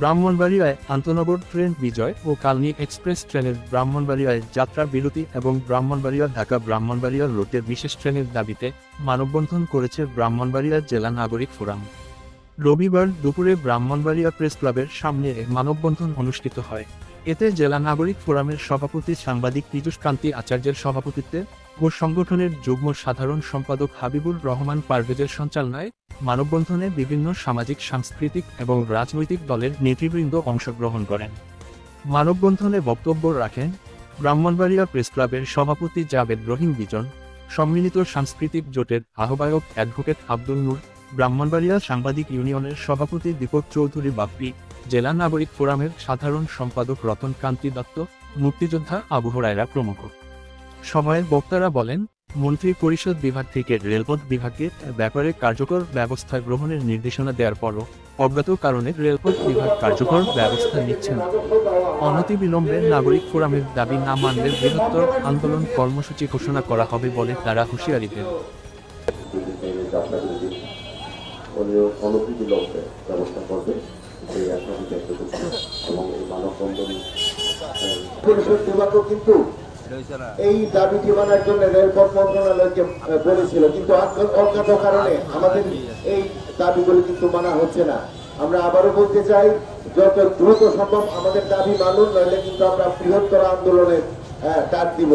ব্রাহ্মণবাড়িয়ায় আন্তনগর ট্রেন বিজয় ও কালনী এক্সপ্রেস ট্রেনের ব্রাহ্মণবাড়িয়ায় যাত্রা বিরতি এবং ব্রাহ্মণবাড়িয়া ঢাকা ব্রাহ্মণবাড়িয়া রুটের বিশেষ ট্রেনের দাবিতে মানববন্ধন করেছে ব্রাহ্মণবাড়িয়া জেলা নাগরিক ফোরাম। রবিবার দুপুরে ব্রাহ্মণবাড়িয়া প্রেস ক্লাবের সামনে মানববন্ধন অনুষ্ঠিত হয়। এতে জেলা নাগরিক ফোরামের সভাপতি সাংবাদিক পীযূষ কান্তি আচার্যের সভাপতিত্বে ও সংগঠনের যুগ্ম সাধারণ সম্পাদক হাবিবুর রহমান পারভেজের সঞ্চালনায় মানববন্ধনে বিভিন্ন সামাজিক, সাংস্কৃতিক এবং রাজনৈতিক দলের নেতৃবৃন্দ অংশগ্রহণ করেন। মানববন্ধনে বক্তব্য রাখেন ব্রাহ্মণবাড়িয়া প্রেস ক্লাবের সভাপতি জাবেদ রহিম বিজন, সম্মিলিত সাংস্কৃতিক জোটের আহ্বায়ক অ্যাডভোকেট আব্দুল নূর, ব্রাহ্মণবাড়িয়া সাংবাদিক ইউনিয়নের সভাপতি দীপক চৌধুরী বাপ্পি, জেলা নাগরিক ফোরামের সাধারণ সম্পাদক রতন কান্তি দত্ত, মুক্তিযোদ্ধা আবু হরায়রা প্রমুখ। সময়ের বক্তারা বলেন মন্ত্রী পরিষদ বিভাগ থেকে রেলপথ বিভাগকে ব্যাপারে কার্যকর ব্যবস্থা গ্রহণের নির্দেশনা দেওয়ার পরও অজ্ঞাত কারণে রেলপথ বিভাগ কার্যকর ব্যবস্থা নিচ্ছে না। অনতিবিলম্বে নাগরিক ফোরামের দাবি না মানলে বৃহত্তর আন্দোলন কর্মসূচি ঘোষণা করা হবে বলে তারা হুঁশিয়ারি দেন। অনতিবিলম্বে ব্যবস্থা করবে সেই আশা আমি ব্যক্ত করছি এবং এই মানববন্ধন পরিষদ বিভাগও কিন্তু এই দাবিটি মানার জন্য রেলপথ মন্ত্রণালয়কে বলেছিল। কিন্তু অজ্ঞাত কারণে আমাদের এই দাবিগুলি কিন্তু মানা হচ্ছে না। আমরা আবারও বলতে চাই, যত দ্রুত সম্ভব আমাদের দাবি মানুষ নইলে কিন্তু আমরা বৃহত্তর আন্দোলনের ডাক দিব।